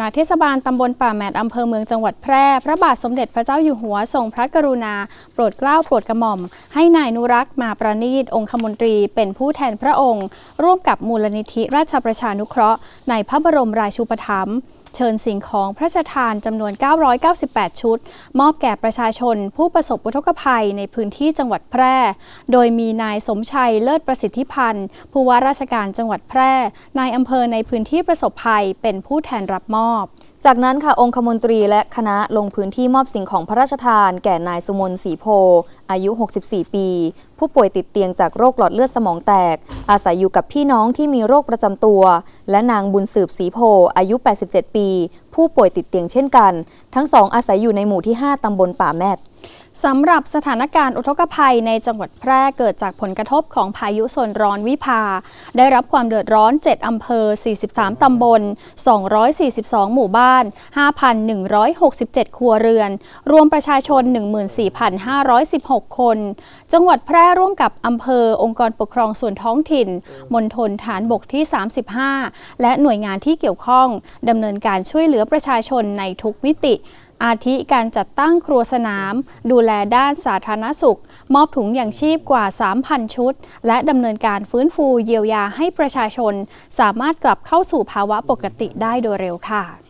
ณเทศบาลตำบลป่าแมดอำเภอเมืองจังหวัดแพร่ พระบาทสมเด็จพระเจ้าอยู่หัวทรงพระกรุณา โปรดเกล้าโปรดกระหม่อม ให้นายนุรักษ์มาประนีตองคมนตรี เป็นผู้แทนพระองค์ ร่วมกับมูลนิธิราชประชานุเคราะห์ ในพระบรมราชูปถัมภ์ เชิญสิ่งของพระราชทานจำนวน 998 ชุด มอบแก่ประชาชนผู้ประสบอุทกภัยในพื้นที่จังหวัดแพร่ โดยมีนายสมชัยเลิศประสิทธิพันธ์ ผู้ว่าราชการจังหวัดแพร่ นายอำเภอในพื้นที่ประสบภัยเป็นผู้แทนรับมอบ จากนั้นค่ะองคมนตรีและคณะลงพื้นที่มอบสิ่งของพระราชทาน แก่นายสุมนศรีโพ อายุ 64 ปี ผู้ป่วยติดเตียงจากโรคหลอดเลือดสมองแตก อาศัยอยู่กับพี่น้องที่มีโรคประจำตัว และนางบุญสืบศรีโพ อายุ 87 ปี ผู้ป่วยติดเตียงเช่นกัน ทั้งสองอาศัยอยู่ในหมู่ที่ 5 ตำบลป่าแมด สำหรับสถานการณ์อุทกภัยในจังหวัดแพร่เกิดจากผลกระทบของพายุโซนร้อนวิภา ได้รับความเดือดร้อน 7 อำเภอ 43 ตำบล 242 หมู่บ้าน 5,167 ครัวเรือน รวมประชาชน 14,516 คน จังหวัดแพร่ร่วมกับอำเภอองค์กรปกครองส่วนท้องถิ่นมณฑลฐานบกที่ 35 และหน่วยงานที่เกี่ยวข้องดำเนินการช่วยเหลือประชาชนในทุกมิติ อาทิการจัดตั้งครัวสนาม ดูแลด้านสาธารณสุข มอบถุงอย่างชีพกว่า 3,000 ชุด และดำเนินการฟื้นฟูเยียวยาให้ประชาชน สามารถกลับเข้าสู่ภาวะปกติได้โดยเร็วค่ะ